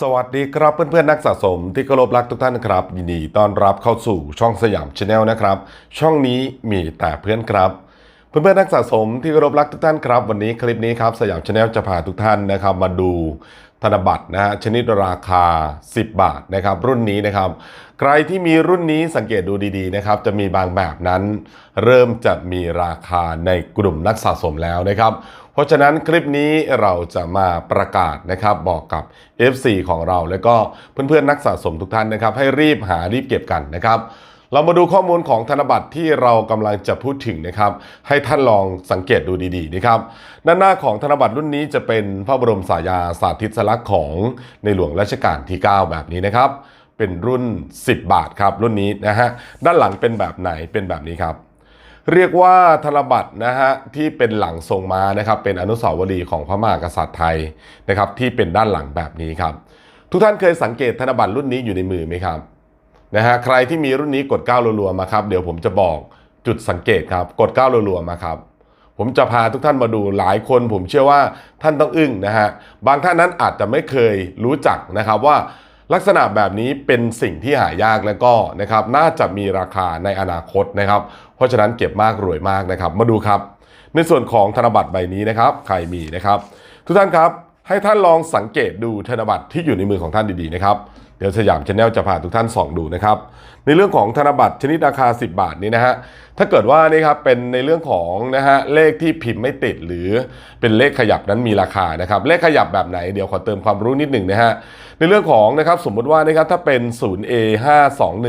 สวัสดีครับเพื่อนๆนักสะสมที่เคารพรักทุกท่านครับ ยินดีต้อนรับเข้าสู่ช่องสยามชาแนลนะครับ ช่องนี้มีแต่เพื่อนครับ เพื่อนๆนักสะสมที่เคารพรักทุกท่านครับ วันนี้คลิปนี้ครับสยามชาแนลจะพาทุกท่านนะครับ มาดูธนบัตรนะฮะชนิดราคา 10 บาทนะครับ รุ่นนี้นะครับ ใครที่มีรุ่นนี้สังเกตดูดีๆนะครับ จะมีบางแบบนั้น เริ่มจะมีราคาในกลุ่มนักสะสมแล้วนะครับ ราะฉะนั้นคลิปนี้เราจะมาประกาศนะครับบอกกับ FC ของเรา แล้วก็เพื่อนๆนักสะสมทุกท่านนะครับ ให้รีบหารีบเก็บกันนะครับเรามาดูข้อมูลของธนบัตรที่เรากำลังจะพูดถึงนะครับ ให้ท่านลองสังเกตดูดีๆนะครับ ด้านหน้าของธนบัตรรุ่นนี้จะเป็นพระบรมสายาสาธิสลักษณ์ของในหลวงรัชกาลที่ 9 แบบนี้นะครับ เป็นรุ่น 10 บาทครับรุ่นนี้นะฮะด้านหลังเป็นแบบไหนเป็นแบบนี้ครับ เรียกว่าธนบัตรนะฮะที่เป็นหลังทรงม้านะครับเป็นอนุสาวรีย์ของพระมหากษัตริย์ไทยนะครับที่เป็นด้านหลังแบบนี้ครับ ทุกท่านเคยสังเกตธนบัตรรุ่นนี้อยู่ในมือไหมครับนะฮะใครที่มีรุ่นนี้กด9รัวๆมาครับเดี๋ยวผมจะบอกจุดสังเกตครับกด9รัวๆมาครับผมจะพาทุกท่านมาดูหลายคนผมเชื่อว่าท่านต้องอึ้งนะฮะบางท่านนั้นอาจจะไม่เคยรู้จักนะครับว่า ลักษณะแบบนี้เป็นสิ่งที่หายากแล้วก็นะครับน่าจะมีราคาในอนาคตนะครับ เพราะฉะนั้นเก็บมากรวยมากนะครับ มาดูครับ ในส่วนของธนบัตรใบนี้นะครับ ใครมีนะครับ ทุกท่านครับให้ท่านลองสังเกตดูธนบัตรที่อยู่ในมือของท่านดีๆนะครับเดี๋ยวสยามชาแนลจะพาทุกท่านส่องดูนะครับ ในเรื่องของธนบัตรชนิดราคา 10 บาทนี้นะฮะถ้าเกิดว่านี่ครับเป็นในเรื่องของนะฮะเลขที่พิมพ์ไม่ติดหรือเป็นเลขขยับนั้นมีราคานะครับ เลขขยับแบบไหนเดี๋ยวขอเติมความรู้นิดหนึ่งนะฮะ ในเรื่องของนะครับสมมติว่านะครับถ้าเป็น 0A 5 2 1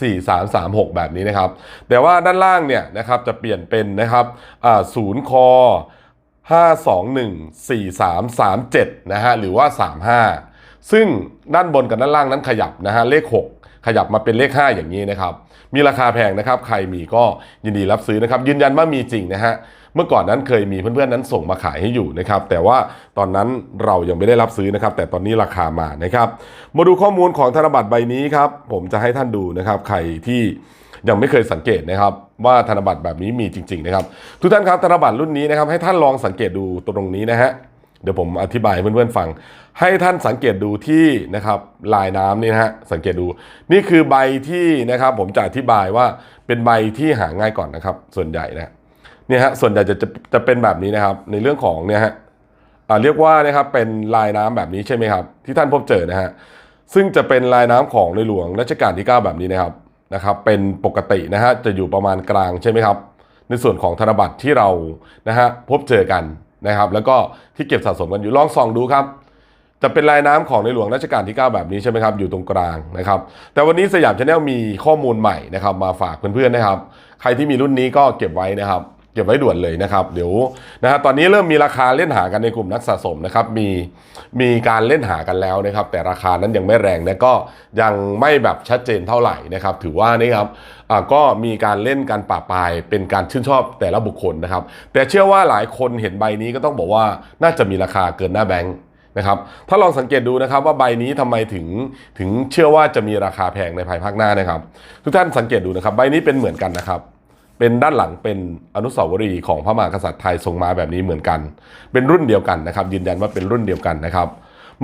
4 3 3 6 แบบนี้นะครับ แต่ว่าด้านล่างเนี่ยนะครับจะเปลี่ยนเป็นนะครับศูนย์คอ5214337 นะฮะหรือว่า 35 ซึ่งด้านบนกับด้านล่างนั้นขยับนะฮะเลข 6 ขยับมาเป็นเลข 5 อย่างนี้นะครับ มีราคาแพงนะครับ ใครมีก็ยินดีรับซื้อนะครับ ยืนยันว่ามีจริงนะฮะ เมื่อก่อนนั้นเคยมีเพื่อนๆนั้นส่งมาขายให้อยู่นะครับ แต่ว่าตอนนั้นเรายังไม่ได้รับซื้อนะครับ แต่ตอนนี้ราคามานะครับ มาดูข้อมูลของธนบัตรใบนี้ครับ ผมจะให้ท่านดูนะครับ ใครที่ยังไม่เคยสังเกตนะครับว่าธนบัตรแบบนี้มีจริง ๆ นะครับ ทุกท่านครับธนบัตรรุ่นนี้นะครับให้ท่านลองสังเกตดูตรงนี้นะฮะ เดี๋ยวผมอธิบายให้เพื่อนๆฟัง ให้ท่านสังเกตดูที่นะครับลายน้ำนี่นะฮะสังเกตดู นี่คือใบที่นะครับผมจะอธิบายว่าเป็นใบที่หาง่ายก่อนนะครับ ส่วนใหญ่นะเนี่ยฮะส่วนใหญ่จะจะจะเป็นแบบนี้นะครับ ในเรื่องของเนี่ยฮะอ่าเรียกว่านะครับเป็นลายน้ำแบบนี้ใช่ไหมครับ ที่ท่านพบเจอนะฮะซึ่งจะเป็นลายน้ำของในหลวงรัชกาลที่ 9 แบบนี้นะครับนะครับ เป็นปกตินะฮะจะอยู่ประมาณกลางใช่ไหมครับ ในส่วนของธนบัตรที่เรานะฮะพบเจอกัน นะครับ แล้วก็ที่เก็บสะสมกันอยู่ลองส่องดูครับ จะเป็นลายน้ำของในหลวงรัชกาลที่ 9 แบบนี้ใช่ไหมครับ อยู่ตรงกลางนะครับ แต่วันนี้สยามชาแนลมีข้อมูลใหม่นะครับ มาฝากเพื่อนๆนะครับ ใครที่มีรุ่นนี้ก็เก็บไว้นะครับ เก็บไว้ด่วนเลยนะครับ เดี๋ยวนะฮะตอนนี้เริ่มมีราคาเล่นหากันในกลุ่มนักสะสมนะครับ มีมีการเล่นหากันแล้วนะครับ แต่ราคานั้นยังไม่แรงและก็ยังไม่แบบชัดเจนเท่าไหร่นะครับ ถือว่านี่ครับอ่าก็มีการเล่นการป่าปลายเป็นการชื่นชอบแต่ละบุคคลนะครับ แต่เชื่อว่าหลายคนเห็นใบนี้ก็ต้องบอกว่าน่าจะมีราคาเกินหน้าแบงค์นะครับถ้าลองสังเกตดูนะครับว่าใบนี้ทำไมถึงถึงเชื่อว่าจะมีราคาแพงในภายภาคหน้านะครับ ทุกท่านสังเกตดูนะครับ ใบนี้เป็นเหมือนกันนะครับ เป็นด้านหลังเป็นอนุสาวรีย์ของพระมหากษัตริย์ไทยทรงมาแบบนี้เหมือนกัน เป็นรุ่นเดียวกันนะครับ ยืนยันว่าเป็นรุ่นเดียวกันนะครับ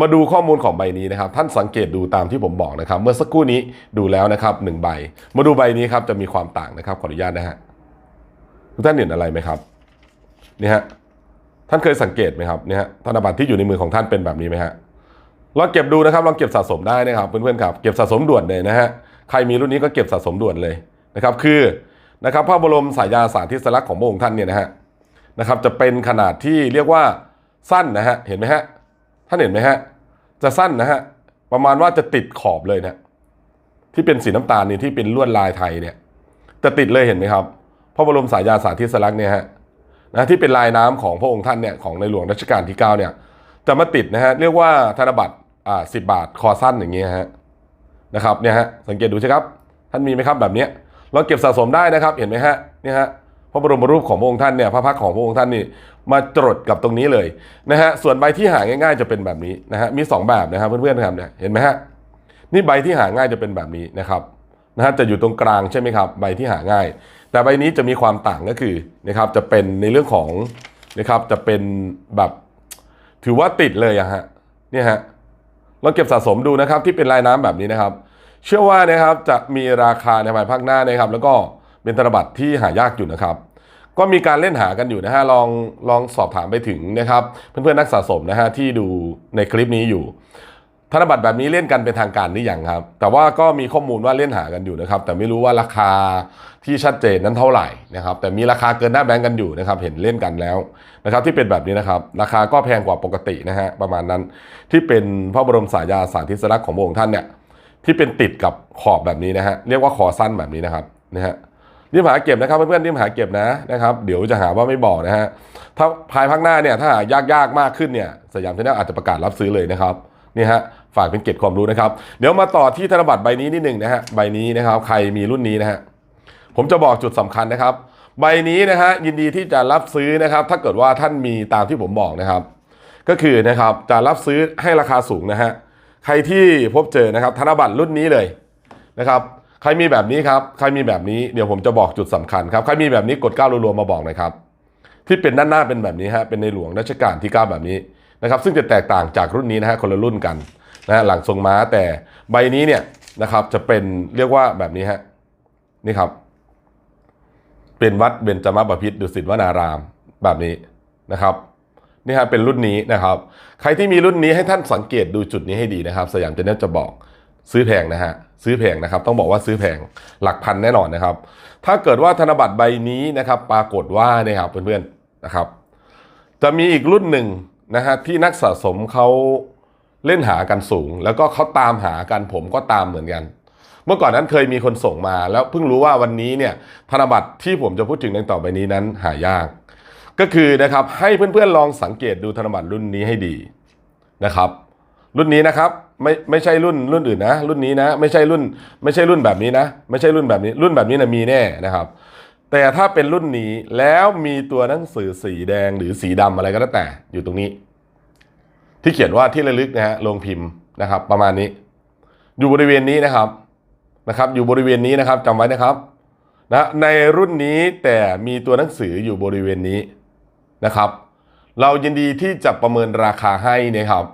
มาดูข้อมูลของใบนี้นะครับ ท่านสังเกตดูตามที่ผมบอกนะครับ เมื่อสักครู่นี้ดูแล้วนะครับหนึ่งใบ มาดูใบนี้ครับจะมีความต่างนะครับขออนุญาตนะฮะทุกท่านเห็นอะไรไหมครับนี่ฮะท่านเคยสังเกตไหมครับเนี่ยฮะธนบัตรที่อยู่ในมือของท่านเป็นแบบนี้ไหมฮะลองเก็บดูนะครับลองเก็บสะสมได้นะครับเพื่อนๆครับเก็บสะสมด่วนเลยนะฮะใครมีรุ่นนี้ก็เก็บสะสมด่วนเลยนะครับ คือ นะครับพระบรมสายาสาธิสลักษณ์ของพระองค์ท่านเนี่ยนะฮะนะครับจะเป็นขนาดที่เรียกว่าสั้นนะฮะเห็นไหมฮะท่านเห็นไหมฮะจะสั้นนะฮะประมาณว่าจะติดขอบเลยนะที่เป็นสีน้ำตาลนี่ที่เป็นลวดลายไทยเนี่ยจะติดเลยเห็นไหมครับ พระบรมสายาสาธิสลักษณ์เนี่ยฮะนะที่เป็นลายน้ำของพระองค์ท่านเนี่ยของในหลวงรัชกาลที่9เนี่ยจะมาติดนะฮะเรียกว่าธนบัตรอ่าสิบาทคอสั้นอย่างเงี้ยฮะนะครับเนี่ยฮะสังเกตดูใช่ครับ ท่านมีไหมครับแบบเนี้ย เราเก็บสะสมได้นะครับเห็นไหมฮะนี่ฮะพระบรมรูปของพระองค์ท่านเนี่ยพระพักของพระองค์ท่านนี่มาจดกับตรงนี้เลยนะฮะส่วนใบที่หาง่ายๆจะเป็นแบบนี้นะฮะมีสองแบบนะครับเพื่อนๆครับเนี่ยเห็นไหมฮะนี่ใบที่หาง่ายจะเป็นแบบนี้นะครับนะฮะจะอยู่ตรงกลางใช่ไหมครับใบที่หาง่าย แต่ใบนี้จะมีความต่างก็คือนะครับจะเป็นในเรื่องของนะครับจะเป็นแบบถือว่าติดเลยอะฮะเนี่ยฮะลองเก็บสะสมดูนะครับที่เป็นลายน้ำแบบนี้นะครับ เชื่อว่านะครับจะมีราคาในภายภาคหน้านะครับ แล้วก็เป็นธนบัตรที่หายากอยู่นะครับ ก็มีการเล่นหากันอยู่นะฮะลองลองสอบถามไปถึงนะครับ เพื่อนๆนักสะสมนะฮะที่ดูในคลิปนี้อยู่ ธนบัตรแบบนี้เล่นกันเป็นทางการหรือยังครับ แต่ว่าก็มีข้อมูลว่าเล่นหากันอยู่นะครับ แต่ไม่รู้ว่าราคาที่ชัดเจนนั้นเท่าไหร่นะครับ แต่มีราคาเกินหน้าแบงก์กันอยู่นะครับ เห็นเล่นกันแล้วนะครับ ที่เป็นแบบนี้นะครับ ราคาก็แพงกว่าปกตินะฮะประมาณนั้นที่เป็นพระบรมสายาสาธิสลักษณ์ของพระองค์ท่านเนี่ย ที่เป็นติดกับขอบแบบนี้นะฮะเรียกว่าคอสั้นแบบนี้นะครับนะฮะรีบหาเก็บนะครับเพื่อนๆรีบหาเก็บนะนะครับ เดี๋ยวจะหาว่าไม่บอกนะฮะถ้าภายภาคหน้าเนี่ยถ้าหายากๆมากขึ้นเนี่ยสยามชาแนลอาจจะประกาศรับซื้อเลยนะครับนี่ฮะฝากเป็นเกร็ดความรู้นะครับ เดี๋ยวมาต่อที่ธนบัตรใบนี้นิดหนึ่งนะฮะใบนี้นะครับใครมีรุ่นนี้นะฮะผมจะบอกจุดสำคัญนะครับ ใบนี้นะฮะยินดีที่จะรับซื้อนะครับ ถ้าเกิดว่าท่านมีตามที่ผมบอกนะครับ ก็คือนะครับจะรับซื้อให้ราคาสูงนะฮะ ใครที่พบเจอนะครับธนบัตรรุ่นนี้เลยนะครับใครมีแบบนี้ครับใครมีแบบนี้เดี๋ยวผมจะบอกจุดสำคัญครับใครมีแบบนี้กดก้าวรัวๆมาบอกหน่อยครับที่เป็นด้านหน้าเป็นแบบนี้ฮะเป็นในหลวงรัชกาลที่ 9 แบบนี้นะครับซึ่งจะแตกต่างจากรุ่นนี้นะฮะคนละรุ่นกันนะฮะหลังทรงม้าแต่ใบนี้เนี่ยนะครับจะเป็นเรียกว่าแบบนี้ฮะนี่ครับ เป็นวัดเบญจมบพิตรดุสิตวนารามแบบนี้นะครับ นี่ฮะเป็นรุ่นนี้นะครับ ใครที่มีรุ่นนี้ให้ท่านสังเกตดูจุดนี้ให้ดีนะครับ สยามเจเนตจะบอกซื้อแพงนะฮะซื้อแพงนะครับ ต้องบอกว่าซื้อแพงหลักพันแน่นอนนะครับ ถ้าเกิดว่าธนบัตรใบนี้นะครับ ปรากฏว่าเนี่ยครับเพื่อนๆนะครับ จะมีอีกรุ่นหนึ่งนะฮะที่นักสะสมเขาเล่นหากันสูง แล้วก็เขาตามหากันผมก็ตามเหมือนกัน เมื่อก่อนนั้นเคยมีคนส่งมา แล้วเพิ่งรู้ว่าวันนี้เนี่ยธนบัตรที่ผมจะพูดถึงในต่อไปนี้นั้นหายาก ก็คือนะครับให้เพื่อนๆลองสังเกตดูธนบัตรรุ่นนี้ให้ดีนะครับ รุ่นนี้นะครับไม่ไม่ใช่รุ่นรุ่นอื่นนะ รุ่นนี้นะไม่ใช่รุ่น ไม่ใช่รุ่นแบบนี้นะ ไม่ใช่รุ่นแบบนี้ รุ่นแบบนี้นะมีแน่นะครับ แต่ถ้าเป็นรุ่นนี้แล้วมีตัวหนังสือสีแดงหรือสีดำอะไรก็แล้วแต่อยู่ตรงนี้ ที่เขียนว่าที่ระลึกนะฮะลงพิมพ์นะครับ ประมาณนี้ อยู่บริเวณนี้นะครับนะครับ อยู่บริเวณนี้นะครับจำไว้นะครับนะในรุ่นนี้แต่มีตัวหนังสืออยู่บริเวณนี้ นะครับ เรายินดีที่จะประเมินราคาให้นะครับ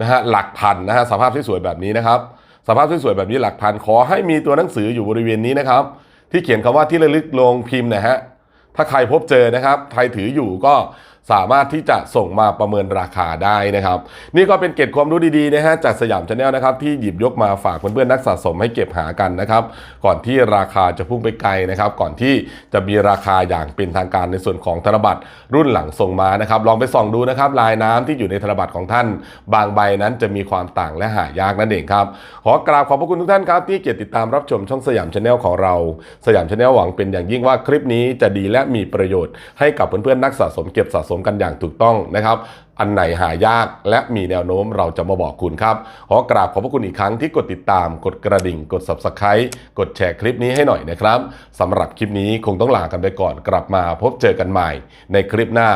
นะฮะหลักพันนะฮะสภาพที่สวยแบบนี้นะครับ สภาพที่สวยแบบนี้หลักพันขอให้มีตัวหนังสืออยู่บริเวณนี้นะครับ ที่เขียนคำว่าที่ระลึกลงพิมพ์นะฮะถ้าใครพบเจอนะครับ ใครถืออยู่ก็สามารถที่จะส่งมาประเมินราคาได้นะครับ นี่ก็เป็นเกร็ดความรู้ดีๆนะฮะจากสยามชาแนลนะครับที่หยิบยกมาฝากเพื่อนๆนักสะสมให้เก็บหากันนะครับ ก่อนที่ราคาจะพุ่งไปไกลนะครับ ก่อนที่จะมีราคาอย่างเป็นทางการในส่วนของธนบัตรรุ่นหลังส่งมานะครับลองไปส่องดูนะครับลายน้ำที่อยู่ในธนบัตรของท่าน บางใบนั้นจะมีความต่างและหายากนั่นเองครับขอกราบขอบพระคุณทุกท่านครับที่เกียรติดตามรับชมช่องสยามชาแนลของเรา สยามชาแนลหวังเป็นอย่างยิ่งว่าคลิปนี้จะดีและมีประโยชน์ให้กับเพื่อนๆนักสะสมเก็บสะสมมกันอย่างถูกต้องนะครับ อันไหนหายากและมีแนวโน้มเราจะมาบอกคุณครับ ขอกราบขอบพระคุณอีกครั้งที่กดติดตาม กดกระดิ่ง กด subscribe กดแชร์คลิปนี้ให้หน่อยนะครับสำหรับคลิปนี้คงต้องลากันไปก่อนกลับมาพบเจอกันใหม่ ในคลิปหน้า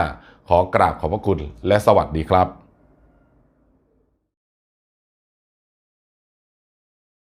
ขอกราบขอบพระคุณและสวัสดีครับ